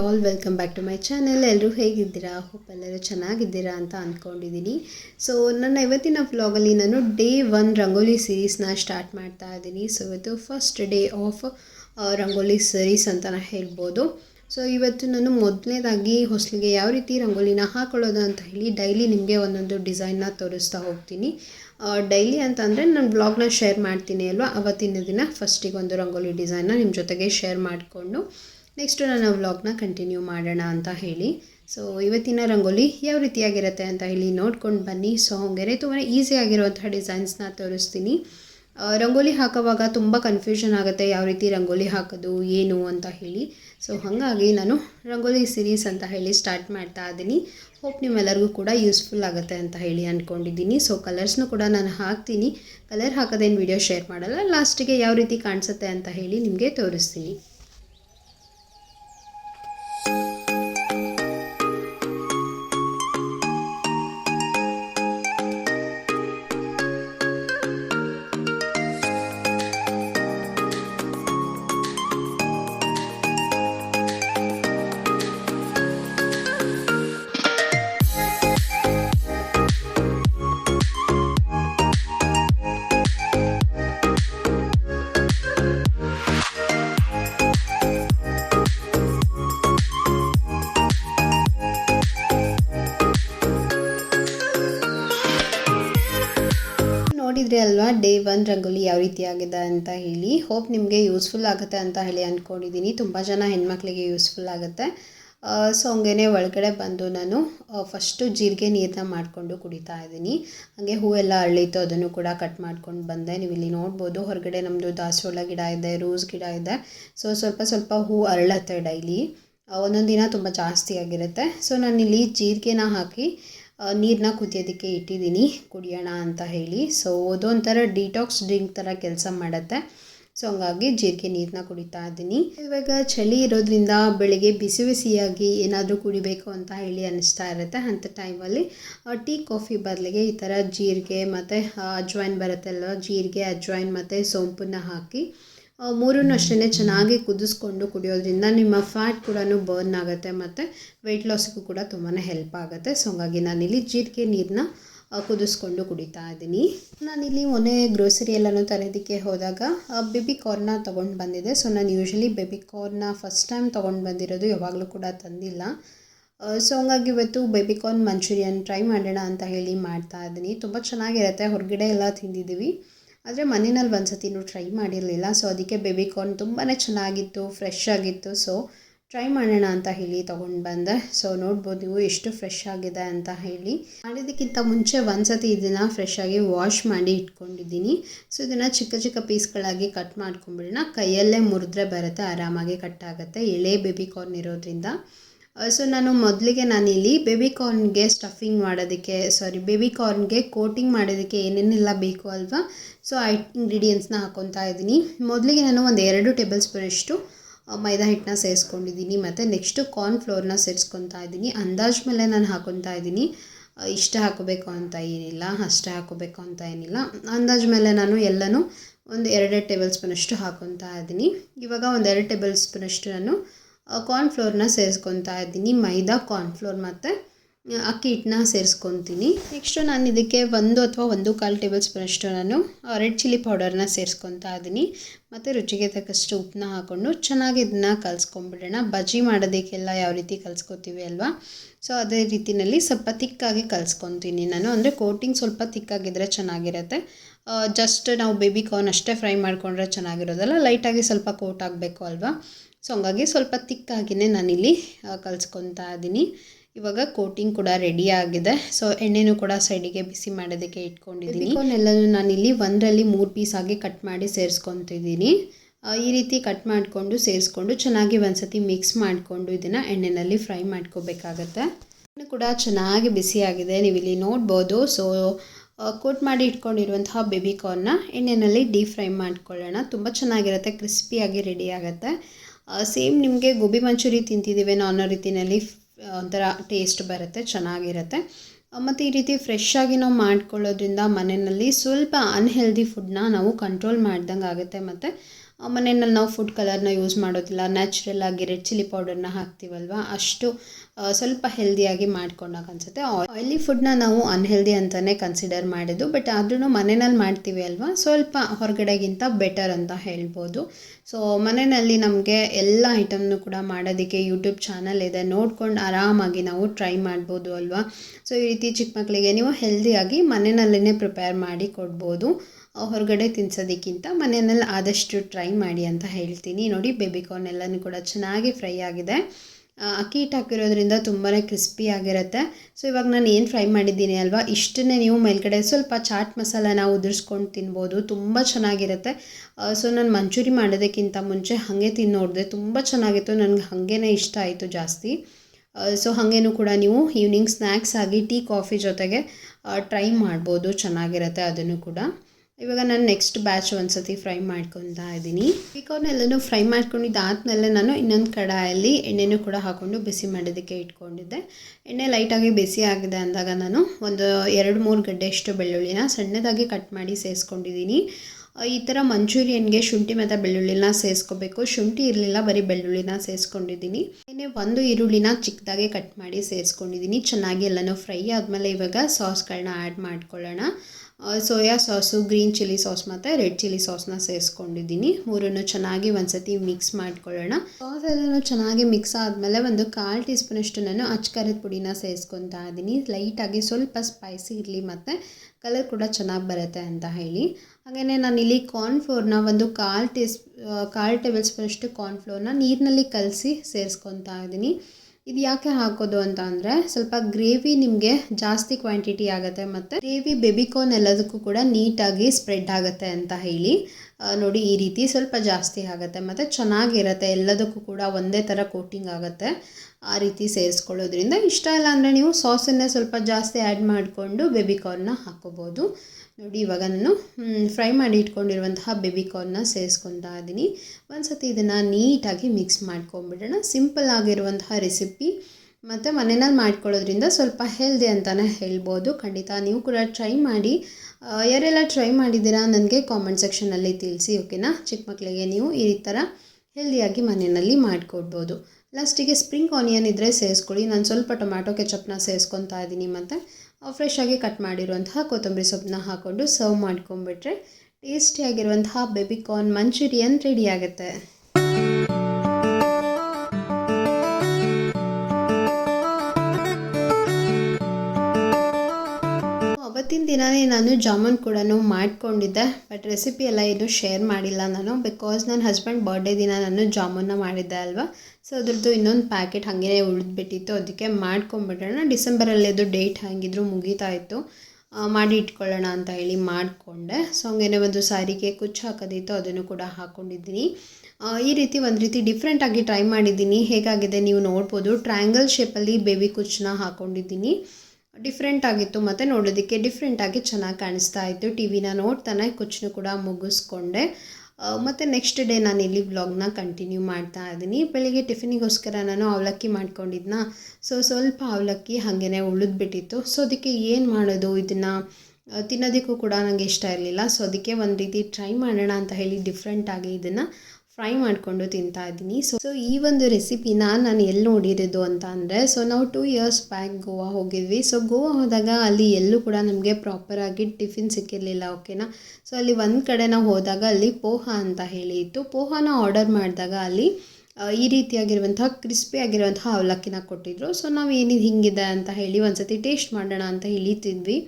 All welcome back to my channel ಎಲ್ಲರೂ ಹೇಗಿದ್ದೀರಾ? Hope ಎಲ್ಲರೂ ಚೆನ್ನಾಗಿದ್ದೀರಾ ಅಂತ ಅಂದ್ಕೊಂಡಿದ್ದೀನಿ ಸೊ ನನ್ನ ಇವತ್ತಿನ ವ್ಲಾಗಲ್ಲಿ ನಾನು ಡೇ ಒನ್ ರಂಗೋಲಿ ಸೀರೀಸ್ನ ಸ್ಟಾರ್ಟ್ ಮಾಡ್ತಾ ಇದ್ದೀನಿ. ಸೊ ಇವತ್ತು first day of rangoli series ಅಂತ ನಾನು ಹೇಳ್ಬೋದು. ಸೊ ಇವತ್ತು ನಾನು ಮೊದಲನೇದಾಗಿ ಹೊಸಲಿಗೆ ಯಾವ ರೀತಿ ರಂಗೋಲಿನ ಹಾಕೊಳ್ಳೋದು ಅಂತ ಹೇಳಿ ಡೈಲಿ ನಿಮಗೆ ಒಂದೊಂದು ಡಿಸೈನ್ನ ತೋರಿಸ್ತಾ ಹೋಗ್ತೀನಿ. ಡೈಲಿ ಅಂತ ಅಂದರೆ ನಾನು ಬ್ಲಾಗ್ನ ಶೇರ್ ಮಾಡ್ತೀನಿ ಅಲ್ವಾ? ಅವತ್ತಿನ ದಿನ ಫಸ್ಟಿಗೆ ಒಂದು ರಂಗೋಲಿ ಡಿಸೈನ್ನ ನಿಮ್ಮ ಜೊತೆಗೆ ಶೇರ್ ಮಾಡಿಕೊಂಡು. ನೆಕ್ಸ್ಟು ನಾನು ವ್ಲಾಗ್ನ ಕಂಟಿನ್ಯೂ ಮಾಡೋಣ ಅಂತ ಹೇಳಿ. ಸೊ ಇವತ್ತಿನ ರಂಗೋಲಿ ಯಾವ ರೀತಿಯಾಗಿರುತ್ತೆ ಅಂತ ಹೇಳಿ ನೋಡ್ಕೊಂಡು ಬನ್ನಿ. ಸೊ ಹಂಗೆರೆ ತುಂಬಾ ಈಸಿ ಆಗಿರುವಂತಹ ಡಿಸೈನ್ಸ್ನ ತೋರಿಸ್ತೀನಿ. ರಂಗೋಲಿ ಹಾಕೋವಾಗ ತುಂಬ ಕನ್ಫ್ಯೂಷನ್ ಆಗುತ್ತೆ ಯಾವ ರೀತಿ ರಂಗೋಲಿ ಹಾಕೋದು, ಏನು ಅಂತ ಹೇಳಿ. ಸೊ ಹಾಗಾಗಿ ನಾನು ರಂಗೋಲಿ ಸೀರೀಸ್ ಅಂತ ಹೇಳಿ ಸ್ಟಾರ್ಟ್ ಮಾಡ್ತಾ ಇದ್ದೀನಿ. ಹೋಪ್ ನಿಮ್ಮೆಲ್ಲರಿಗೂ ಕೂಡ ಯೂಸ್ಫುಲ್ ಆಗುತ್ತೆ ಅಂತ ಹೇಳಿ ಅಂದ್ಕೊಂಡಿದ್ದೀನಿ ಸೊ ಕಲರ್ಸ್ನು ಕೂಡ ನಾನು ಹಾಕ್ತೀನಿ. ಕಲರ್ ಹಾಕೋದೇನು ವಿಡಿಯೋ ಶೇರ್ ಮಾಡಲ್ಲ ಲಾಸ್ಟಿಗೆ ಯಾವ ರೀತಿ ಕಾಣಿಸುತ್ತೆ ಅಂತ ಹೇಳಿ ನಿಮಗೆ ತೋರಿಸ್ತೀನಿ. ರಂಗೋಲಿ ಯಾವ ರೀತಿ ಆಗಿದೆ ಅಂತ ಹೇಳಿ ಹೋಪ್ ನಿಮಗೆ ಯೂಸ್ಫುಲ್ ಆಗುತ್ತೆ ಅಂತ ಹೇಳಿ ಅಂದ್ಕೊಂಡಿದ್ದೀನಿ ತುಂಬ ಜನ ಹೆಣ್ಮಕ್ಳಿಗೆ ಯೂಸ್ಫುಲ್ ಆಗುತ್ತೆ. ಸೊ ಹಂಗೇ ಒಳಗಡೆ ಬಂದು ನಾನು ಫಸ್ಟು ಜೀರಿಗೆ ನೀರನ್ನ ಮಾಡಿಕೊಂಡು ಕುಡಿತಾ ಇದ್ದೀನಿ. ಹಾಗೆ ಹೂವೆಲ್ಲ ಅರಳಿತು ಅದನ್ನು ಕೂಡ ಕಟ್ ಮಾಡ್ಕೊಂಡು ಬಂದೆ. ನೀವು ಇಲ್ಲಿ ನೋಡ್ಬೋದು, ಹೊರಗಡೆ ನಮ್ಮದು ದಾಸವಾಳ ಗಿಡ ಇದೆ ರೋಸ್ ಗಿಡ ಇದೆ. ಸೊ ಸ್ವಲ್ಪ ಸ್ವಲ್ಪ ಹೂ ಅರಳತ್ತೆ ಡೈಲಿ. ಒಂದೊಂದು ದಿನ ತುಂಬ ಜಾಸ್ತಿ ಆಗಿರುತ್ತೆ. ಸೊ ಇಲ್ಲಿ ಜೀರಿಗೆನ ಹಾಕಿ ನೀರನ್ನ ಕುದಿಯೋದಕ್ಕೆ ಇಟ್ಟಿದ್ದೀನಿ, ಕುಡಿಯೋಣ ಅಂತ ಹೇಳಿ. ಸೊ ಅದೊಂಥರ ಡಿಟಾಕ್ಸ್ ಡ್ರಿಂಕ್ ಥರ ಕೆಲಸ ಮಾಡುತ್ತೆ. ಸೊ ಹಂಗಾಗಿ ಜೀರಿಗೆ ನೀರನ್ನ ಕುಡಿತಾ ಇದ್ದೀನಿ. ಇವಾಗ ಚಳಿ ಇರೋದ್ರಿಂದ ಬೆಳಿಗ್ಗೆ ಬಿಸಿ ಬಿಸಿಯಾಗಿ ಏನಾದರೂ ಕುಡಿಬೇಕು ಅಂತ ಹೇಳಿ ಅನ್ನಿಸ್ತಾ ಇರುತ್ತೆ. ಅಂಥ ಟೈಮಲ್ಲಿ ಟೀ, ಕಾಫಿ ಬದಲಿಗೆ ಈ ಥರ ಜೀರಿಗೆ ಮತ್ತು ಅಜ್ವಾಯಿನ್ ಬರುತ್ತಲ್ವ? ಜೀರಿಗೆ ಅಜ್ವೈನ್ ಮತ್ತು ಸೋಂಪನ್ನ ಹಾಕಿ ಮೂರನ್ನು ಅಷ್ಟೇ ಚೆನ್ನಾಗಿ ಕುದಿಸ್ಕೊಂಡು ಕುಡಿಯೋದ್ರಿಂದ ನಿಮ್ಮ ಫ್ಯಾಟ್ ಕೂಡ ಬರ್ನ್ ಆಗುತ್ತೆ ಮತ್ತು ವೆಯ್ಟ್ ಲಾಸ್ಗೂ ಕೂಡ ತುಂಬಾ ಹೆಲ್ಪ್ ಆಗುತ್ತೆ. ಸೊ ಹಂಗಾಗಿ ನಾನಿಲ್ಲಿ ಜೀರಿಗೆ ನೀರನ್ನ ಕುದಿಸ್ಕೊಂಡು ಕುಡಿತಾ ಇದ್ದೀನಿ. ನಾನಿಲ್ಲಿ ಮೊನ್ನೆ ಗ್ರೋಸರಿ ಎಲ್ಲನೂ ತರೋದಕ್ಕೆ ಹೋದಾಗ ಬೇಬಿ ಕಾರ್ನ ತೊಗೊಂಡು ಬಂದಿದೆ ಸೊ ನಾನು ಯೂಶ್ವಲಿ ಬೇಬಿ ಕಾರ್ನ ಫಸ್ಟ್ ಟೈಮ್ ತೊಗೊಂಡು ಬಂದಿರೋದು ಯಾವಾಗಲೂ ಕೂಡ ತಂದಿಲ್ಲ. ಸೊ ಹಂಗಾಗಿ ಇವತ್ತು ಬೇಬಿ ಕಾರ್ನ್ ಮಂಚೂರಿಯನ್ ಟ್ರೈ ಮಾಡೋಣ ಅಂತ ಹೇಳಿ ಮಾಡ್ತಾ ಇದ್ದೀನಿ. ತುಂಬ ಚೆನ್ನಾಗಿರುತ್ತೆ. ಹೊರಗಡೆ ಎಲ್ಲ ತಿಂದಿದ್ದೀವಿ. ಆದರೆ ಮನೆಯಲ್ಲಿ ಒಂದು ಸತಿನೂ ಟ್ರೈ ಮಾಡಿರಲಿಲ್ಲ. ಸೊ ಅದಕ್ಕೆ ಬೇಬಿ ಕಾರ್ನ್ ತುಂಬಾ ಚೆನ್ನಾಗಿತ್ತು ಫ್ರೆಶ್ ಆಗಿತ್ತು. ಸೊ ಟ್ರೈ ಮಾಡೋಣ ಅಂತ ಹೇಳಿ ತೊಗೊಂಡು ಬಂದೆ. ಸೊ ನೋಡ್ಬೋದು ನೀವು ಎಷ್ಟು ಫ್ರೆಶ್ ಆಗಿದೆ ಅಂತ ಹೇಳಿ. ಮಾಡಿದ್ದಕ್ಕಿಂತ ಮುಂಚೆ ಒಂದು ಸತಿ ಇದನ್ನು ಫ್ರೆಶ್ ಆಗಿ ವಾಶ್ ಮಾಡಿ ಇಟ್ಕೊಂಡಿದ್ದೀನಿ. ಸೊ ಇದನ್ನು ಚಿಕ್ಕ ಚಿಕ್ಕ ಪೀಸ್ಗಳಾಗಿ ಕಟ್ ಮಾಡ್ಕೊಂಬಿಡೋಣ ಕೈಯಲ್ಲೇ ಮುರಿದ್ರೆ ಬರುತ್ತೆ, ಆರಾಮಾಗಿ ಕಟ್ ಆಗುತ್ತೆ. ಎಳೆ ಬೇಬಿ ಕಾರ್ನ್ ಇರೋದ್ರಿಂದ. ಸೊ ನಾನು ಮೊದಲಿಗೆ ನಾನಿಲ್ಲಿ ಬೇಬಿ ಕಾರ್ನ್ಗೆ ಸ್ಟಫಿಂಗ್ ಮಾಡೋದಕ್ಕೆ ಸಾರಿ ಬೇಬಿ ಕಾರ್ನ್ಗೆ ಕೋಟಿಂಗ್ ಮಾಡೋದಕ್ಕೆ ಏನೇನೆಲ್ಲ ಬೇಕು ಅಲ್ವಾ? ಸೊ ಐ ಇಂಗ್ರೀಡಿಯೆಂಟ್ಸ್ನ ಹಾಕೊತಾ ಇದ್ದೀನಿ. ಮೊದಲಿಗೆ ನಾನು ಒಂದು ಎರಡು ಟೇಬಲ್ ಸ್ಪೂನಷ್ಟು ಮೈದಾ ಹಿಟ್ಟನ್ನ ಸೇರಿಸ್ಕೊಂಡಿದ್ದೀನಿ. ಮತ್ತು ನೆಕ್ಸ್ಟು ಕಾರ್ನ್ ಫ್ಲೋರ್ನ ಸೇರಿಸ್ಕೊತಾ ಇದ್ದೀನಿ. ಅಂದಾಜು ಮೇಲೆ ನಾನು ಹಾಕೊತಾ ಇದ್ದೀನಿ. ಇಷ್ಟ ಹಾಕೋಬೇಕು ಅಂತ ಏನಿಲ್ಲ, ಅಷ್ಟೇ ಹಾಕೋಬೇಕು ಅಂತ ಏನಿಲ್ಲ. ಅಂದಾಜು ಮೇಲೆ ನಾನು ಎಲ್ಲನೂ ಒಂದು ಎರಡೆರಡು ಟೇಬಲ್ ಸ್ಪೂನಷ್ಟು ಹಾಕೊತಾ ಇದ್ದೀನಿ. ಇವಾಗ ಒಂದು ಎರಡು ಟೇಬಲ್ ಸ್ಪೂನಷ್ಟು ನಾನು ಕಾರ್ನ್ಫ್ಲೋರ್ನ ಸೇರಿಸ್ಕೊತಾ ಇದ್ದೀನಿ, ಮೈದಾ ಕಾರ್ನ್ಫ್ಲೋರ್ ಮತ್ತು ಅಕ್ಕಿ ಹಿಟ್ಟನ್ನ ಸೇರಿಸ್ಕೊತೀನಿ. ನೆಕ್ಸ್ಟು ನಾನು ಇದಕ್ಕೆ ಒಂದು ಅಥವಾ ಒಂದು ಕಾಲು ಟೇಬಲ್ ಸ್ಪೂನಷ್ಟು ನಾನು ರೆಡ್ ಚಿಲ್ಲಿ ಪೌಡರ್ನ ಸೇರಿಸ್ಕೊತಾ ಇದ್ದೀನಿ. ಮತ್ತು ರುಚಿಗೆ ತಕ್ಕಷ್ಟು ಉಪ್ಪನ್ನ ಹಾಕ್ಕೊಂಡು ಚೆನ್ನಾಗಿ ಇದನ್ನ ಕಲಿಸ್ಕೊಂಬಿಡೋಣ. ಬಜ್ಜಿ ಮಾಡೋದಕ್ಕೆಲ್ಲ ಯಾವ ರೀತಿ ಕಲಿಸ್ಕೊತೀವಿ ಅಲ್ವಾ? ಸೊ ಅದೇ ರೀತಿಯಲ್ಲಿ ಸ್ವಲ್ಪ ತಿಕ್ಕಾಗಿ ಕಲಿಸ್ಕೊತೀನಿ ನಾನು. ಅಂದರೆ ಕೋಟಿಂಗ್ ಸ್ವಲ್ಪ ತಿಕ್ಕಾಗಿದ್ದರೆ ಚೆನ್ನಾಗಿರುತ್ತೆ. ಜಸ್ಟ್ ನಾವು ಬೇಬಿ ಕಾರ್ನ್ ಅಷ್ಟೇ ಫ್ರೈ ಮಾಡಿಕೊಂಡ್ರೆ ಚೆನ್ನಾಗಿರೋದಲ್ಲ ಲೈಟಾಗಿ ಸ್ವಲ್ಪ ಕೋಟ್ ಆಗಬೇಕು ಅಲ್ವಾ? ಸೊ ಹಂಗಾಗಿ ಸ್ವಲ್ಪ ತಿಕ್ಕಾಗಿಯೇ ನಾನಿಲ್ಲಿ ಕಲಿಸ್ಕೊತಾ ಇದ್ದೀನಿ ಇವಾಗ ಕೋಟಿಂಗ್ ಕೂಡ ರೆಡಿ ಆಗಿದೆ. ಸೊ ಎಣ್ಣೆನೂ ಕೂಡ ಸೈಡಿಗೆ ಬಿಸಿ ಮಾಡೋದಕ್ಕೆ ಇಟ್ಕೊಂಡಿದ್ದೀನಿ ನಾನು ನಾನಿಲ್ಲಿ ಒಂದರಲ್ಲಿ ಮೂರು ಪೀಸ್ ಆಗಿ ಕಟ್ ಮಾಡಿ ಸೇರಿಸ್ಕೊತಿದ್ದೀನಿ ಈ ರೀತಿ ಕಟ್ ಮಾಡಿಕೊಂಡು ಸೇರಿಸ್ಕೊಂಡು ಚೆನ್ನಾಗಿ ಒಂದ್ಸತಿ ಮಿಕ್ಸ್ ಮಾಡಿಕೊಂಡು ಇದನ್ನು ಎಣ್ಣೆಯಲ್ಲಿ ಫ್ರೈ ಮಾಡ್ಕೋಬೇಕಾಗತ್ತೆ. ಇನ್ನು ಕೂಡ ಚೆನ್ನಾಗಿ ಬಿಸಿಯಾಗಿದೆ ನೀವು ಇಲ್ಲಿ ನೋಡ್ಬೋದು. ಸೊ ಕೋಟ್ ಮಾಡಿ ಇಟ್ಕೊಂಡಿರುವಂತಹ ಬೇಬಿ ಕಾರ್ನ ಎಣ್ಣೆಯಲ್ಲಿ ಡೀಪ್ ಫ್ರೈ ಮಾಡ್ಕೊಳ್ಳೋಣ. ತುಂಬ ಚೆನ್ನಾಗಿರುತ್ತೆ ಕ್ರಿಸ್ಪಿಯಾಗಿ ರೆಡಿ ಆಗುತ್ತೆ. ಸೇಮ್ ನಿಮಗೆ ಗೋಬಿ ಮಂಚೂರಿ ತಿಂತಿದ್ದೀವಿ ಅನ್ನೋ ರೀತಿಯಲ್ಲಿ ಒಂಥರ ಟೇಸ್ಟ್ ಬರುತ್ತೆ, ಚೆನ್ನಾಗಿರುತ್ತೆ. ಮತ್ತು ಈ ರೀತಿ ಫ್ರೆಶ್ ಆಗಿ ನಾವು ಮಾಡ್ಕೊಳ್ಳೋದ್ರಿಂದ ಮನೆಯಲ್ಲಿ ಸ್ವಲ್ಪ ಅನ್ಹೆಲ್ದಿ ಫುಡ್ನ ನಾವು ಕಂಟ್ರೋಲ್ ಮಾಡ್ದಂಗೆ ಆಗುತ್ತೆ ಮತ್ತು ಮನೆಯಲ್ಲಿ ನಾವು ಫುಡ್ ಕಲರ್ನ ಯೂಸ್ ಮಾಡೋದಿಲ್ಲ. ನ್ಯಾಚುರಲ್ ಆಗಿ ರೆಡ್ ಚಿಲ್ಲಿ ಪೌಡರ್ನ ಹಾಕ್ತೀವಲ್ವ? ಅಷ್ಟು ಸ್ವಲ್ಪ ಹೆಲ್ದಿಯಾಗಿ ಮಾಡ್ಕೊಂಡಾಗ ಅನ್ಸುತ್ತೆ. ಆಯಿಲಿ ಫುಡ್ನ ನಾವು ಅನ್ಹೆಲ್ದಿ ಅಂತಲೇ ಕನ್ಸಿಡರ್ ಮಾಡಿದ್ದು ಬಟ್ ಆದ್ರೂ ಮನೆಯಲ್ಲಿ ಮಾಡ್ತೀವಿ ಅಲ್ವಾ? ಸ್ವಲ್ಪ ಹೊರಗಡೆಗಿಂತ ಬೆಟರ್ ಅಂತ ಹೇಳ್ಬೋದು. ಸೊ ಮನೆಯಲ್ಲಿ ನಮಗೆ ಎಲ್ಲ ಐಟಮ್ನು ಕೂಡ ಮಾಡೋದಕ್ಕೆ ಯೂಟ್ಯೂಬ್ ಚಾನಲ್ ಇದೆ. ನೋಡ್ಕೊಂಡು ಆರಾಮಾಗಿ ನಾವು ಟ್ರೈ ಮಾಡ್ಬೋದು ಅಲ್ವಾ? ಸೊ ಈ ರೀತಿ ಚಿಕ್ಕ ಮಕ್ಕಳಿಗೆ ನೀವು ಹೆಲ್ದಿಯಾಗಿ ಮನೆಯಲ್ಲೇ ಪ್ರಿಪೇರ್ ಮಾಡಿ ಕೊಡ್ಬೋದು. ಹೊರಗಡೆ ತಿನ್ಸೋದಕ್ಕಿಂತ ಮನೆಯಲ್ಲಿ ಆದಷ್ಟು ಟ್ರೈ ಮಾಡಿ ಅಂತ ಹೇಳ್ತೀನಿ. ನೋಡಿ ಬೇಬಿಕಾರ್ನ್ ಎಲ್ಲನೂ ಕೂಡ ಚೆನ್ನಾಗಿ ಫ್ರೈ ಆಗಿದೆ. ಅಕ್ಕಿ ಹಿಟ್ಟು ಹಾಕಿರೋದ್ರಿಂದ ತುಂಬಾ ಕ್ರಿಸ್ಪಿ ಆಗಿರುತ್ತೆ. ಸೊ ಇವಾಗ ನಾನು ಏನು ಫ್ರೈ ಮಾಡಿದ್ದೀನಿ ಅಲ್ವಾ? ಇಷ್ಟನ್ನೇ ನೀವು ಮೇಲ್ಗಡೆ ಸ್ವಲ್ಪ ಚಾಟ್ ಮಸಾಲಾನ ಉದುರಿಸ್ಕೊಂಡು ತಿನ್ಬೋದು. ತುಂಬ ಚೆನ್ನಾಗಿರುತ್ತೆ. ಸೊ ನಾನು ಮಂಚೂರಿ ಮಾಡೋದಕ್ಕಿಂತ ಮುಂಚೆ ಹಾಗೆ ತಿಂದು ನೋಡಿದೆ ತುಂಬ ಚೆನ್ನಾಗಿತ್ತು. ನನಗೆ ಹಾಗೇ ಇಷ್ಟ ಆಯಿತು ಜಾಸ್ತಿ. ಸೊ ಹಾಗೇನೂ ಕೂಡ ನೀವು ಈವ್ನಿಂಗ್ ಸ್ನ್ಯಾಕ್ಸ್ ಆಗಿ ಟೀ ಕಾಫಿ ಜೊತೆಗೆ ಟ್ರೈ ಮಾಡ್ಬೋದು. ಚೆನ್ನಾಗಿರುತ್ತೆ ಅದನ್ನು ಕೂಡ. ಇವಾಗ ನಾನು ನೆಕ್ಸ್ಟ್ ಬ್ಯಾಚ್ ಒಂದ್ಸತಿ ಫ್ರೈ ಮಾಡ್ಕೊತಾ ಇದ್ದೀನಿ. ಎಲ್ಲನೂ ಫ್ರೈ ಮಾಡ್ಕೊಂಡಿದ್ದಾದ್ಮೇಲೆ ನಾನು ಇನ್ನೊಂದು ಕಡಾಯಲ್ಲಿ ಎಣ್ಣೆನೂ ಕೂಡ ಹಾಕ್ಕೊಂಡು ಬಿಸಿ ಮಾಡೋದಕ್ಕೆ ಇಟ್ಕೊಂಡಿದ್ದೆ. ಎಣ್ಣೆ ಲೈಟಾಗಿ ಬಿಸಿ ಆಗಿದೆ ಅಂದಾಗ ನಾನು ಒಂದು ಎರಡು ಮೂರು ಗಡ್ಡೆಯಷ್ಟು ಬೆಳ್ಳುಳ್ಳಿನ ಸಣ್ಣದಾಗಿ ಕಟ್ ಮಾಡಿ ಸೇರಿಸ್ಕೊಂಡಿದ್ದೀನಿ ಈ ಥರ ಮಂಚೂರಿಯನ್ಗೆ ಶುಂಠಿ ಮತ್ತು ಬೆಳ್ಳುಳ್ಳಿನ ಸೇರಿಸ್ಕೋಬೇಕು ಶುಂಠಿ ಇರಲಿಲ್ಲ, ಬರೀ ಬೆಳ್ಳುಳ್ಳಿನ ಸೇರಿಸ್ಕೊಂಡಿದ್ದೀನಿ ಏನೇ ಒಂದು ಈರುಳ್ಳಿನ ಚಿಕ್ಕದಾಗಿ ಕಟ್ ಮಾಡಿ ಸೇರಿಸ್ಕೊಂಡಿದ್ದೀನಿ ಚೆನ್ನಾಗಿ ಎಲ್ಲನೂ ಫ್ರೈ ಆದಮೇಲೆ ಇವಾಗ ಸಾಸ್ಗಳನ್ನ ಆ್ಯಡ್ ಮಾಡ್ಕೊಳ್ಳೋಣ. Soya sauce, green chilli sauce ಮತ್ತು ರೆಡ್ ಚಿಲ್ಲಿ ಸಾಸ್ನ ಸೇರಿಸ್ಕೊಂಡಿದ್ದೀನಿ. ಮೂರನ್ನು ಚೆನ್ನಾಗಿ ಒಂದ್ಸತಿ ಮಿಕ್ಸ್ ಮಾಡ್ಕೊಳ್ಳೋಣ. ಸಾಸ್ ಎಲ್ಲನೂ ಚೆನ್ನಾಗಿ ಮಿಕ್ಸ್ ಆದಮೇಲೆ ಒಂದು ಕಾಲು ಟೀ ಸ್ಪೂನಷ್ಟು ನಾನು ಅಚ್ಕಾರದ ಪುಡಿನ ಸೇರಿಸ್ಕೊತಾ ಇದ್ದೀನಿ. ಲೈಟಾಗಿ ಸ್ವಲ್ಪ ಸ್ಪೈಸಿ ಇರಲಿ ಮತ್ತು ಕಲರ್ ಕೂಡ ಚೆನ್ನಾಗಿ ಬರುತ್ತೆ ಅಂತ ಹೇಳಿ. ಹಾಗೆಯೇ ನಾನಿಲ್ಲಿ ಕಾರ್ನ್ಫ್ಲೋರ್ನ ಒಂದು ಕಾಲು ಟೀ ಕಾಲು ಟೇಬಲ್ ಸ್ಪೂನಷ್ಟು ಕಾರ್ನ್ಫ್ಲೋರ್ನ ನೀರಿನಲ್ಲಿ ಕಲಸಿ ಸೇರಿಸ್ಕೊತಾ ಇದ್ದೀನಿ. ಇದು ಯಾಕೆ ಹಾಕೋದು ಅಂತ ಅಂದರೆ ಸ್ವಲ್ಪ ಗ್ರೇವಿ ನಿಮಗೆ ಜಾಸ್ತಿ ಕ್ವಾಂಟಿಟಿ ಆಗುತ್ತೆ ಮತ್ತು ಗ್ರೇವಿ ಬೇಬಿಕಾರ್ನ್ ಎಲ್ಲದಕ್ಕೂ ಕೂಡ ನೀಟಾಗಿ ಸ್ಪ್ರೆಡ್ ಆಗುತ್ತೆ ಅಂತ ಹೇಳಿ ನೋಡಿ ಈ ರೀತಿ ಸ್ವಲ್ಪ ಜಾಸ್ತಿ ಆಗುತ್ತೆ ಮತ್ತು ಚೆನ್ನಾಗಿರುತ್ತೆ, ಎಲ್ಲದಕ್ಕೂ ಕೂಡ ಒಂದೇ ಥರ ಕೋಟಿಂಗ್ ಆಗುತ್ತೆ ಆ ರೀತಿ ಸೇರಿಸ್ಕೊಳ್ಳೋದ್ರಿಂದ. ಇಷ್ಟ ಇಲ್ಲ ಅಂದರೆ ನೀವು ಸಾಸನ್ನೇ ಸ್ವಲ್ಪ ಜಾಸ್ತಿ ಆ್ಯಡ್ ಮಾಡಿಕೊಂಡು ಬೇಬಿಕಾರ್ನ್ನ ಹಾಕೋಬೋದು. ನೋಡಿ, ಇವಾಗ ನಾನು ಫ್ರೈ ಮಾಡಿ ಇಟ್ಕೊಂಡಿರುವಂತಹ ಬೇಬಿಕಾರ್ನ್ನ ಸೇರಿಸ್ಕೊತಾ ಇದ್ದೀನಿ. ಒಂದ್ಸತಿ ಇದನ್ನು ನೀಟಾಗಿ ಮಿಕ್ಸ್ ಮಾಡ್ಕೊಂಬಿಡೋಣ. ಸಿಂಪಲ್ ಆಗಿರುವಂತಹ ರೆಸಿಪಿ ಮತ್ತು ಮನೆಯಲ್ಲಿ ಮಾಡ್ಕೊಳ್ಳೋದ್ರಿಂದ ಸ್ವಲ್ಪ ಹೆಲ್ದಿ ಅಂತಲೇ ಹೇಳ್ಬೋದು. ಖಂಡಿತ ನೀವು ಕೂಡ ಟ್ರೈ ಮಾಡಿ ಯಾರೆಲ್ಲ ಟ್ರೈ ಮಾಡಿದ್ದೀರಾ ನನಗೆ ಕಾಮೆಂಟ್ ಸೆಕ್ಷನಲ್ಲಿ ತಿಳಿಸಿ ಓಕೆನಾ ಚಿಕ್ಕ ಮಕ್ಕಳಿಗೆ ನೀವು ಈ ಥರ ಹೆಲ್ದಿಯಾಗಿ ಮನೆಯಲ್ಲಿ ಮಾಡಿಕೊಡ್ಬೋದು. ಲಾಸ್ಟಿಗೆ ಸ್ಪ್ರಿಂಗ್ ಆನಿಯನ್ ಇದ್ದರೆ ಸೇರಿಸ್ಕೊಳ್ಳಿ. ನಾನು ಸ್ವಲ್ಪ ಟೊಮ್ಯಾಟೊ ಕೆಚಪ್ನ ಸೇರಿಸ್ಕೊತಾ ಇದ್ದೀನಿ ಮತ್ತು ಫ್ರೆಶ್ ಕಟ್ ಮಾಡಿರುವಂತಹ ಕೊತ್ತಂಬರಿ ಸೊಪ್ಪನ್ನ ಹಾಕ್ಕೊಂಡು ಸರ್ವ್ ಮಾಡ್ಕೊಂಬಿಟ್ರೆ ಟೇಸ್ಟಿಯಾಗಿರುವಂತಹ ಬೇಬಿಕಾರ್ನ್ ಮಂಚೂರಿಯನ್ ರೆಡಿ ಆಗುತ್ತೆ. ದಿನವೇ ನಾನು ಜಾಮೂನ್ ಕೂಡ ಮಾಡ್ಕೊಂಡಿದ್ದೆ ಬಟ್ ರೆಸಿಪಿ ಎಲ್ಲ ಇದು ಶೇರ್ ಮಾಡಿಲ್ಲ ನಾನು ಬಿಕಾಸ್ ನನ್ನ ಹಸ್ಬೆಂಡ್ ಬರ್ಡೇ ದಿನ ನಾನು ಜಾಮೂನ್ನ ಮಾಡಿದ್ದೆ ಅಲ್ವಾ? ಸೊ ಅದ್ರದ್ದು ಇನ್ನೊಂದು ಪ್ಯಾಕೆಟ್ ಹಾಗೇ ಉಳಿದ್ಬಿಟ್ಟಿತ್ತು, ಅದಕ್ಕೆ ಮಾಡ್ಕೊಂಬಿಡೋಣ. ಡಿಸೆಂಬರಲ್ಲಿ ಅದು ಡೇಟ್ ಹಾಗಿದ್ರು ಮುಗೀತಾ ಇತ್ತು. ಮಾಡಿ ಇಟ್ಕೊಳ್ಳೋಣ ಅಂತ ಹೇಳಿ ಮಾಡಿಕೊಂಡೆ. ಸೊ ಹಂಗೇನೆ ಒಂದು ಸಾರಿಗೆ ಕುಚ್ಚು ಹಾಕೋದಿತ್ತು, ಅದನ್ನು ಕೂಡ ಹಾಕ್ಕೊಂಡಿದ್ದೀನಿ ಈ ರೀತಿ ಒಂದು ರೀತಿ ಡಿಫ್ರೆಂಟಾಗಿ ಟ್ರೈ ಮಾಡಿದ್ದೀನಿ. ಹೇಗಾಗಿದೆ ನೀವು ನೋಡ್ಬೋದು. ಟ್ರಯಾಂಗಲ್ ಶೇಪಲ್ಲಿ ಬೇಬಿ ಕುಚ್ಚನ್ನ ಹಾಕ್ಕೊಂಡಿದ್ದೀನಿ ಡಿಫ್ರೆಂಟ್ ಆಗಿತ್ತು ಮತ್ತು ನೋಡೋದಕ್ಕೆ ಡಿಫ್ರೆಂಟಾಗಿ ಚೆನ್ನಾಗಿ ಕಾಣಿಸ್ತಾ ಇತ್ತು. ಟಿ ವಿನ ನೋಡ್ತಾನೆ ಕುಚ್ಚನ್ನು ಕೂಡ ಮುಗಿಸ್ಕೊಂಡೆ. ಮತ್ತು ನೆಕ್ಸ್ಟ್ ಡೇ ನಾನು ಇಲ್ಲಿ ವ್ಲಾಗ್ನ ಕಂಟಿನ್ಯೂ ಮಾಡ್ತಾ ಇದ್ದೀನಿ. ಬೆಳಿಗ್ಗೆ ಟಿಫಿನಿಗೋಸ್ಕರ ನಾನು ಅವಲಕ್ಕಿ ಮಾಡ್ಕೊಂಡಿದ್ನ. ಸೊ ಸ್ವಲ್ಪ ಅವಲಕ್ಕಿ ಹಾಗೇ ಉಳಿದ್ಬಿಟ್ಟಿತ್ತು. ಸೊ ಅದಕ್ಕೆ ಏನು ಮಾಡೋದು ಇದನ್ನು? ತಿನ್ನೋದಕ್ಕೂ ಕೂಡ ನನಗೆ ಇಷ್ಟ ಇರಲಿಲ್ಲ. ಸೊ ಅದಕ್ಕೆ ಒಂದು ರೀತಿ ಟ್ರೈ ಮಾಡೋಣ ಅಂತ ಹೇಳಿ ಡಿಫ್ರೆಂಟಾಗಿ ಇದನ್ನು ಫ್ರೈ ಮಾಡಿಕೊಂಡು ತಿಂತಾ ಇದ್ದೀನಿ. ಸೊ ಸೊ ಈ ಒಂದು ರೆಸಿಪಿನ ನಾನು ಎಲ್ಲಿ ನೋಡಿರೋದು ಅಂತ ಅಂದರೆ ಸೊ ನಾವು ಟೂ ಇಯರ್ಸ್ ಬ್ಯಾಕ್ ಗೋವಾ ಹೋಗಿದ್ವಿ. ಸೊ ಗೋವಾ ಹೋದಾಗ ಅಲ್ಲಿ ಎಲ್ಲೂ ಕೂಡ ನಮಗೆ ಪ್ರಾಪರ್ ಆಗಿ ಟಿಫಿನ್ ಸಿಕ್ಕಿರಲಿಲ್ಲ ಓಕೆನಾ ಸೊ ಅಲ್ಲಿ ಒಂದು ಕಡೆ ನಾವು ಹೋದಾಗ ಅಲ್ಲಿ ಪೋಹ ಅಂತ ಹೇಳಿ ಇತ್ತು. ಪೋಹಾನ ಆರ್ಡರ್ ಮಾಡಿದಾಗ ಅಲ್ಲಿ ಈ ರೀತಿಯಾಗಿರುವಂತಹ ಕ್ರಿಸ್ಪಿ ಆಗಿರುವಂತಹ ಅವಲಕ್ಕಿನ ಕೊಟ್ಟಿದ್ರು. ಸೊ ನಾವು ಏನಿದು ಹಿಂಗಿದೆ ಅಂತ ಹೇಳಿ ಒಂದ್ಸತಿ ಟೇಸ್ಟ್ ಮಾಡೋಣ ಅಂತ ಹೇಳಿ ತಿಂದ್ವಿ.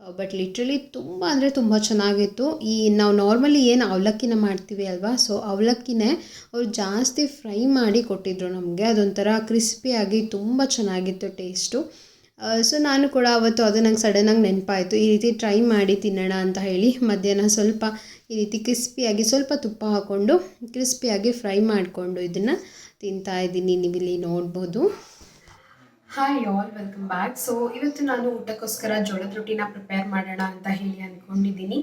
ಬಟ್ ಲಿಟ್ರಲಿ ತುಂಬ ಅಂದರೆ ತುಂಬ ಚೆನ್ನಾಗಿತ್ತು. ಈ ನಾವು ನಾರ್ಮಲಿ ಏನು ಅವಲಕ್ಕಿನ ಮಾಡ್ತೀವಿ ಅಲ್ವಾ? ಸೊ ಅವಲಕ್ಕಿನೇ ಅವ್ರು ಜಾಸ್ತಿ ಫ್ರೈ ಮಾಡಿ ಕೊಟ್ಟಿದ್ರು ನಮಗೆ. ಅದೊಂಥರ ಕ್ರಿಸ್ಪಿಯಾಗಿ ತುಂಬ ಚೆನ್ನಾಗಿತ್ತು ಟೇಸ್ಟು ಸೊ ನಾನು ಕೂಡ ಅವತ್ತು ಅದು ನಂಗೆ ಸಡನ್ನಾಗಿ ನೆನಪಾಯಿತು. ಈ ರೀತಿ ಟ್ರೈ ಮಾಡಿ ತಿನ್ನೋಣ ಅಂತ ಹೇಳಿ ಮಧ್ಯಾಹ್ನ ಸ್ವಲ್ಪ ಈ ರೀತಿ ಕ್ರಿಸ್ಪಿಯಾಗಿ ಸ್ವಲ್ಪ ತುಪ್ಪ ಹಾಕ್ಕೊಂಡು ಕ್ರಿಸ್ಪಿಯಾಗಿ ಫ್ರೈ ಮಾಡಿಕೊಂಡು ಇದನ್ನು ತಿಂತಾ ಇದ್ದೀನಿ. ನೀವಿಲ್ಲಿ ನೋಡ್ಬೋದು. Hi all welcome back so ಇವತ್ತು ನಾನು ಊಟಕ್ಕೋಸ್ಕರ ಜೋಳದ ರೊಟ್ಟಿನ ಪ್ರಿಪೇರ್ ಮಾಡೋಣ ಅಂತ ಹೇಳಿ ಅಂದ್ಕೊಂಡಿದ್ದೀನಿ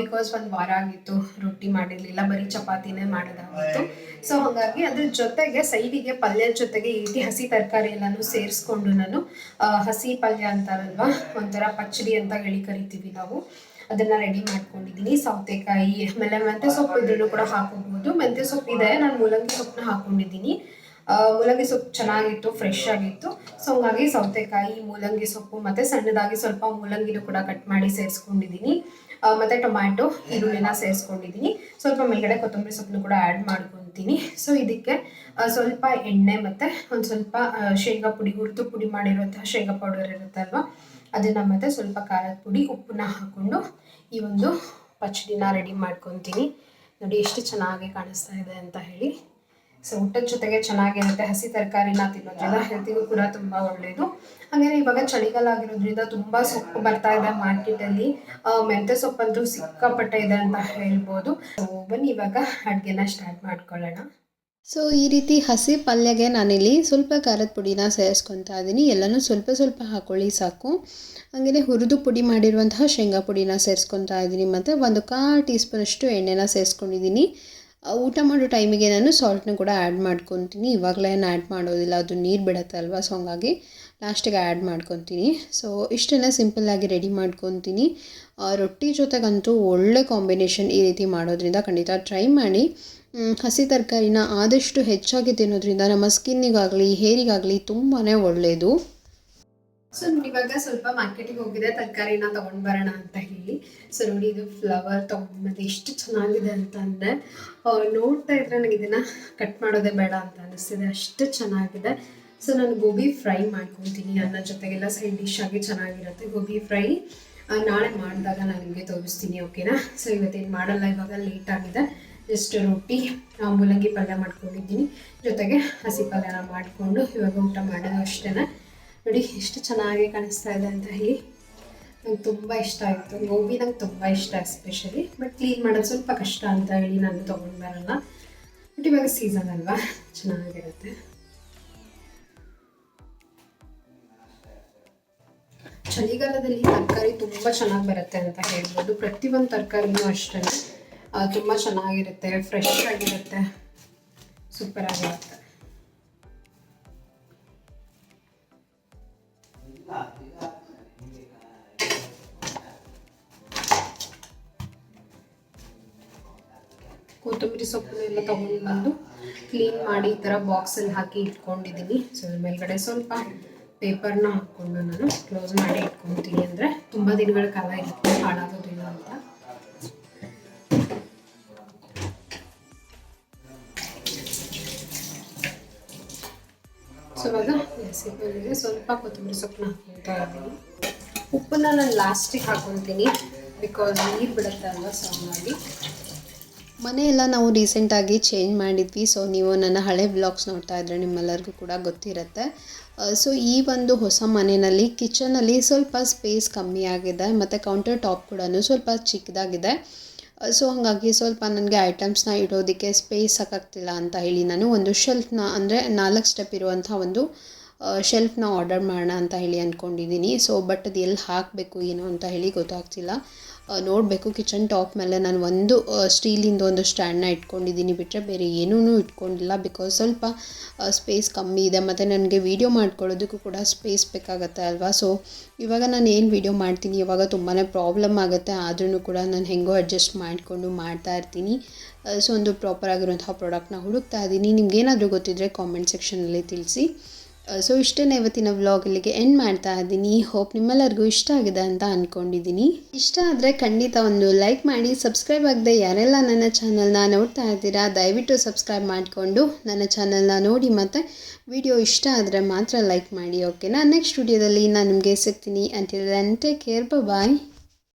ಬಿಕಾಸ್ ಒಂದು ವಾರ ಆಗಿತ್ತು ರೊಟ್ಟಿ ಮಾಡಿರಲಿಲ್ಲ, ಬರೀ ಚಪಾತಿನೇ ಮಾಡೋದಾಗಿತ್ತು. ಸೊ ಹಾಗಾಗಿ ಅದ್ರ ಜೊತೆಗೆ ಸೈಡಿಗೆ ಪಲ್ಯದ ಜೊತೆಗೆ ಈ ರೀತಿ ಹಸಿ ತರಕಾರಿ ಎಲ್ಲನೂ ಸೇರಿಸ್ಕೊಂಡು ನಾನು ಹಸಿ ಪಲ್ಯ ಅಂತಾರಲ್ವಾ, ಒಂಥರ ಪಚ್ಚಡಿ ಅಂತ ಹೇಳಿ ಕರಿತೀವಿ ನಾವು. ಅದನ್ನು ರೆಡಿ ಮಾಡ್ಕೊಂಡಿದ್ದೀನಿ. ಸೌತೆಕಾಯಿ, ಆಮೇಲೆ ಮೆಂತ್ಯ ಸೊಪ್ಪು ಇದ್ರೂ ಕೂಡ ಹಾಕೋಬಹುದು ಮೆಂತ್ಯ ಸೊಪ್ಪು ಇದೆ, ನಾನು ಮೂಲಂಗಿ ಸೊಪ್ಪನ್ನ ಹಾಕೊಂಡಿದ್ದೀನಿ. ಮೂಲಂಗಿ ಸೊಪ್ಪು ಚೆನ್ನಾಗಿತ್ತು ಫ್ರೆಶ್ ಆಗಿತ್ತು. ಸೊ ಹಂಗಾಗಿ ಸೌತೆಕಾಯಿ, ಮೂಲಂಗಿ ಸೊಪ್ಪು ಮತ್ತೆ ಸಣ್ಣದಾಗಿ ಸ್ವಲ್ಪ ಮೂಲಂಗಿನೂ ಕೂಡ ಕಟ್ ಮಾಡಿ ಸೇರಿಸ್ಕೊಂಡಿದ್ದೀನಿ ಮತ್ತೆ ಟೊಮ್ಯಾಟೊ, ಈರುಳ್ಳಿನ ಸೇರಿಸ್ಕೊಂಡಿದ್ದೀನಿ ಸ್ವಲ್ಪ ಮೇಲ್ಗಡೆ ಕೊತ್ತಂಬರಿ ಸೊಪ್ಪನ್ನು ಕೂಡ ಆ್ಯಡ್ ಮಾಡ್ಕೊತೀನಿ. ಸೊ ಇದಕ್ಕೆ ಸ್ವಲ್ಪ ಎಣ್ಣೆ ಮತ್ತೆ ಒಂದು ಸ್ವಲ್ಪ ಶೇಂಗಾ ಪುಡಿ, ಹುರಿದು ಪುಡಿ ಮಾಡಿರುವಂತಹ ಶೇಂಗಾ ಪೌಡರ್ ಇರುತ್ತಲ್ವ ಅದನ್ನ ಮತ್ತೆ ಸ್ವಲ್ಪ ಖಾರದ ಪುಡಿ, ಉಪ್ಪನ್ನ ಹಾಕ್ಕೊಂಡು ಈ ಒಂದು ಪಚಡಿನ ರೆಡಿ ಮಾಡ್ಕೊತೀನಿ. ನೋಡಿ, ಎಷ್ಟು ಚೆನ್ನಾಗಿ ಕಾಣಿಸ್ತಾ ಇದೆ ಅಂತ ಹೇಳಿ. ಸೊ ಊಟದ ಜೊತೆಗೆ ಚೆನ್ನಾಗಿರುತ್ತೆ ಹಸಿ ತರಕಾರಿನ ತಿನ್ನೋದ್ರಿಂದ ಹೆಲ್ತಿಗೂ ಕೂಡ ತುಂಬ ಒಳ್ಳೆಯದು ಹಂಗೇನೆ ಇವಾಗ ಚಳಿಗಾಲ ಆಗಿರೋದ್ರಿಂದ ತುಂಬ ಸೊಪ್ಪು ಬರ್ತಾ ಇದೆ ಮಾರ್ಕೆಟಲ್ಲಿ. ಮೆಂತ್ಯ ಸೊಪ್ಪಂತೂ ಸಿಕ್ಕಾಪಟ್ಟೆ ಇದೆ ಅಂತ ಹೇಳ್ಬೋದು. ಸೊ ಬನ್ನಿ ಇವಾಗ ಅಡುಗೆನ ಸ್ಟಾರ್ಟ್ ಮಾಡ್ಕೊಳ್ಳೋಣ. ಸೊ ಈ ರೀತಿ ಹಸಿ ಪಲ್ಯಗೆ ನಾನಿಲ್ಲಿ ಸ್ವಲ್ಪ ಖಾರದ ಪುಡಿನ ಸೇರಿಸ್ಕೊತಾ ಇದ್ದೀನಿ. ಎಲ್ಲನೂ ಸ್ವಲ್ಪ ಸ್ವಲ್ಪ ಹಾಕೊಳ್ಳಿ ಸಾಕು. ಹಾಗೆಯೇ ಹುರಿದು ಪುಡಿ ಮಾಡಿರುವಂತಹ ಶೇಂಗಾ ಪುಡಿನ ಸೇರಿಸ್ಕೊತಾ ಇದ್ದೀನಿ. ಮತ್ತು ಒಂದು ಕಾ ಟೀ ಸ್ಪೂನಷ್ಟು ಎಣ್ಣೆನ ಸೇರಿಸ್ಕೊಂಡಿದ್ದೀನಿ. ಊಟ ಮಾಡೋ ಟೈಮಿಗೆ ನಾನು ಸಾಲ್ಟ್ನ ಕೂಡ ಆ್ಯಡ್ ಮಾಡ್ಕೊತೀನಿ. ಇವಾಗಲೇ ಏನು ಆ್ಯಡ್ ಮಾಡೋದಿಲ್ಲ, ಅದು ನೀರು ಬಿಡುತ್ತೆ ಅಲ್ವಾ? ಸೊ ಹಂಗಾಗಿ ಲಾಸ್ಟಿಗೆ ಆ್ಯಡ್ ಮಾಡ್ಕೊತೀನಿ. ಸೊ ಇಷ್ಟೆಲ್ಲ ಸಿಂಪಲ್ಲಾಗಿ ರೆಡಿ ಮಾಡ್ಕೊತೀನಿ. ರೊಟ್ಟಿ ಜೊತೆಗಂತೂ ಒಳ್ಳೆ ಕಾಂಬಿನೇಷನ್ ಈ ರೀತಿ ಮಾಡೋದ್ರಿಂದ ಖಂಡಿತ ಟ್ರೈ ಮಾಡಿ. ಹಸಿ ತರಕಾರಿನ ಆದಷ್ಟು ಹೆಚ್ಚಾಗಿ ತಿನ್ನೋದ್ರಿಂದ ನಮ್ಮ ಸ್ಕಿನ್ನಿಗಾಗಲಿ ಹೇರಿಗಾಗಲಿ ತುಂಬಾ ಒಳ್ಳೆಯದು ಸೊ ಇವಾಗ ಸ್ವಲ್ಪ ಮಾರ್ಕೆಟಿಗೆ ಹೋಗಿದೆ ತರಕಾರಿನ ತಗೊಂಡ್ ಬರೋಣ ಅಂತ ಹೇಳಿ. ಸೊ ನೋಡಿ, ಇದು ಫ್ಲವರ್ ತಗೊಂಡ್ ಬಂದೆ ಎಷ್ಟು ಚೆನ್ನಾಗಿದೆ ಅಂತ ಅಂದ್ರೆ ನೋಡ್ತಾ ಇದ್ರೆ ನನಗೆ ಇದನ್ನ ಕಟ್ ಮಾಡೋದೇ ಬೇಡ ಅಂತ ಅನಿಸ್ತಿದೆ. ಅಷ್ಟು ಚೆನ್ನಾಗಿದೆ. ಸೊ ನಾನು ಗೋಬಿ ಫ್ರೈ ಮಾಡ್ಕೊತೀನಿ. ಅನ್ನ ಜೊತೆಗೆಲ್ಲ ಸೈಡ್ ಡಿಶ್ ಆಗಿ ಚೆನ್ನಾಗಿರುತ್ತೆ. ಗೋಬಿ ಫ್ರೈ ನಾಳೆ ಮಾಡಿದಾಗ ನಾನು ನಿಮಗೆ ತೋರಿಸ್ತೀನಿ ಓಕೆನಾ ಸೊ ಇವತ್ತೇನು ಮಾಡಲ್ಲ, ಇವಾಗ ಲೇಟ್ ಆಗಿದೆ. ಜಸ್ಟ್ ರೊಟ್ಟಿ ಮೂಲಂಗಿ ಪಲ್ಯ ಮಾಡ್ಕೊಂಡಿದ್ದೀನಿ. ಜೊತೆಗೆ ಹಸಿ ಪಲ್ಯನ ಮಾಡಿಕೊಂಡು ಇವಾಗ ಊಟ ಮಾಡೋದು ಅಷ್ಟೇ ನೋಡಿ, ಎಷ್ಟು ಚೆನ್ನಾಗಿ ಕಾಣಿಸ್ತಾ ಇದೆ ಅಂತ ಹೇಳಿ. ನಂಗೆ ತುಂಬ ಇಷ್ಟ ಆಯಿತು. ಗೋಬಿ ನಂಗೆ ತುಂಬ ಇಷ್ಟ ಎಸ್ಪೆಷಲಿ ಬಟ್ ಕ್ಲೀನ್ ಮಾಡೋದು ಸ್ವಲ್ಪ ಕಷ್ಟ ಅಂತ ಹೇಳಿ ನಾನು ತೊಗೊಂಡು ಬರೋಲ್ಲ. ಬಟ್ ಇವಾಗ ಸೀಸನ್ ಅಲ್ವಾ? ಚೆನ್ನಾಗಿರುತ್ತೆ. ಚಳಿಗಾಲದಲ್ಲಿ ತರಕಾರಿ ತುಂಬ ಚೆನ್ನಾಗಿ ಬರುತ್ತೆ ಅಂತ ಹೇಳ್ಬೋದು. ಪ್ರತಿಯೊಂದು ತರಕಾರಿನೂ ಅಷ್ಟೇ. ತುಂಬ ಚೆನ್ನಾಗಿರುತ್ತೆ. ಫ್ರೆಶ್ ಆಗಿರುತ್ತೆ. ಸೂಪರ್ ಆಗಿರುತ್ತೆ. ಕೊತ್ತಂಬರಿ ಸೊಪ್ಪನ್ನೆಲ್ಲ ತೊಗೊಂಡು ಬಂದು ಕ್ಲೀನ್ ಮಾಡಿ ಈ ಥರ ಬಾಕ್ಸಲ್ಲಿ ಹಾಕಿ ಇಟ್ಕೊಂಡಿದ್ದೀನಿ ಸೊ ಅದ್ರ ಮೇಲ್ಗಡೆ ಸ್ವಲ್ಪ ಪೇಪರ್ನ ಹಾಕ್ಕೊಂಡು ನಾನು ಕ್ಲೋಸ್ ಮಾಡಿ ಇಟ್ಕೊತೀನಿ ಅಂದರೆ ತುಂಬ ದಿನಗಳ ಕಾಲ ಇರುತ್ತೆ ಹಾಳಾಗೋದಿಲ್ಲ ಅಂತ. ಸೊ ಇವಾಗ ರೆಸಿಪಿಗೆ ಸ್ವಲ್ಪ ಕೊತ್ತಂಬರಿ ಸೊಪ್ಪನ್ನ ಹಾಕ್ಕೊತಾ ಇದ್ದೀನಿ. ಉಪ್ಪನ್ನ ನಾನು ಲಾಸ್ಟಿಗೆ ಹಾಕೊತೀನಿ ಬಿಕಾಸ್ ನೀರು ಬಿಡುತ್ತೆ ಅಲ್ವಾ ಸಾಮಾಗಿ ಮನೆಯೆಲ್ಲ ನಾವು ರೀಸೆಂಟಾಗಿ ಚೇಂಜ್ ಮಾಡಿದ್ವಿ. ಸೊ ನೀವು ನನ್ನ ಹಳೆ ಬ್ಲಾಗ್ಸ್ ನೋಡ್ತಾ ಇದ್ದರೆ ನಿಮ್ಮೆಲ್ಲರಿಗೂ ಕೂಡ ಗೊತ್ತಿರುತ್ತೆ. ಸೊ ಈ ಒಂದು ಹೊಸ ಮನೆಯಲ್ಲಿ ಕಿಚನಲ್ಲಿ ಸ್ವಲ್ಪ ಸ್ಪೇಸ್ ಕಮ್ಮಿ ಆಗಿದೆ. ಮತ್ತು ಕೌಂಟರ್ ಟಾಪ್ ಕೂಡ ಸ್ವಲ್ಪ ಚಿಕ್ಕದಾಗಿದೆ. ಸೊ ಹಾಗಾಗಿ ಸ್ವಲ್ಪ ನನಗೆ ಐಟಮ್ಸ್ನ ಇಡೋದಕ್ಕೆ ಸ್ಪೇಸ್ ಸಾಕಾಗ್ತಿಲ್ಲ ಅಂತ ಹೇಳಿ ನಾನು ಒಂದು ಶೆಲ್ಫ್ನ ಅಂದರೆ ನಾಲ್ಕು ಸ್ಟೆಪ್ ಇರುವಂಥ ಒಂದು ಶೆಲ್ಫ್ನ ಆರ್ಡರ್ ಮಾಡೋಣ ಅಂತ ಹೇಳಿ ಅಂದ್ಕೊಂಡಿದ್ದೀನಿ ಸೊ ಬಟ್ ಅದು ಎಲ್ಲಿ ಹಾಕಬೇಕು, ಏನು ಅಂತ ಹೇಳಿ ಗೊತ್ತಾಗ್ತಿಲ್ಲ. ನೋಡಬೇಕು ಕಿಚನ್ ಟಾಪ್ ಮೇಲೆ ನಾನು ಒಂದು ಸ್ಟೀಲಿಂದು ಒಂದು ಸ್ಟ್ಯಾಂಡ್ನ ಇಟ್ಕೊಂಡಿದ್ದೀನಿ ಬಿಟ್ಟರೆ ಬೇರೆ ಏನೂ ಇಟ್ಕೊಂಡಿಲ್ಲ ಬಿಕಾಸ್ ಸ್ವಲ್ಪ ಸ್ಪೇಸ್ ಕಮ್ಮಿ ಇದೆ ಮತ್ತು ನನಗೆ ವೀಡಿಯೋ ಮಾಡ್ಕೊಳ್ಳೋದಕ್ಕೂ ಕೂಡ ಸ್ಪೇಸ್ ಬೇಕಾಗತ್ತೆ ಅಲ್ವಾ? ಸೊ ಇವಾಗ ನಾನು ಏನು ವೀಡಿಯೋ ಮಾಡ್ತೀನಿ, ಇವಾಗ ತುಂಬಾ ಪ್ರಾಬ್ಲಮ್ ಆಗುತ್ತೆ ಆದ್ರೂ ಕೂಡ ನಾನು ಹೆಂಗೋ ಅಡ್ಜಸ್ಟ್ ಮಾಡಿಕೊಂಡು ಮಾಡ್ತಾ ಇರ್ತೀನಿ. ಸೊ ಒಂದು ಪ್ರಾಪರ್ ಆಗಿರುವಂತಹ ಪ್ರಾಡಕ್ಟ್ನ ಹುಡುಕ್ತಾ ಇದ್ದೀನಿ ನಿಮ್ಗೇನಾದರೂ ಗೊತ್ತಿದ್ದರೆ ಕಾಮೆಂಟ್ ಸೆಕ್ಷನಲ್ಲಿ ತಿಳಿಸಿ. ಸೊ ಇಷ್ಟೇ ಇವತ್ತಿನ ವ್ಲಾಗ್ ಇಲ್ಲಿಗೆ ಎಂಡ್ ಮಾಡ್ತಾ ಇದ್ದೀನಿ. ಹೋಪ್ ನಿಮ್ಮೆಲ್ಲರಿಗೂ ಇಷ್ಟ ಆಗಿದೆ ಅಂತ ಅಂದ್ಕೊಂಡಿದ್ದೀನಿ ಇಷ್ಟ ಆದರೆ ಖಂಡಿತ ಒಂದು ಲೈಕ್ ಮಾಡಿ ಸಬ್ಸ್ಕ್ರೈಬ್ ಆಗದೆ ಯಾರೆಲ್ಲ ನನ್ನ ಚಾನಲ್ನ ನೋಡ್ತಾ ಇದ್ದೀರಾ, ದಯವಿಟ್ಟು ಸಬ್ಸ್ಕ್ರೈಬ್ ಮಾಡಿಕೊಂಡು ನನ್ನ ಚಾನಲ್ನ ನೋಡಿ ಮತ್ತು ವಿಡಿಯೋ ಇಷ್ಟ ಆದರೆ ಮಾತ್ರ ಲೈಕ್ ಮಾಡಿ ಓಕೆನಾ ನೆಕ್ಸ್ಟ್ ವಿಡಿಯೋದಲ್ಲಿ ನಾನು ನಿಮಗೆ ಸಿಗ್ತೀನಿ. Until then take care bye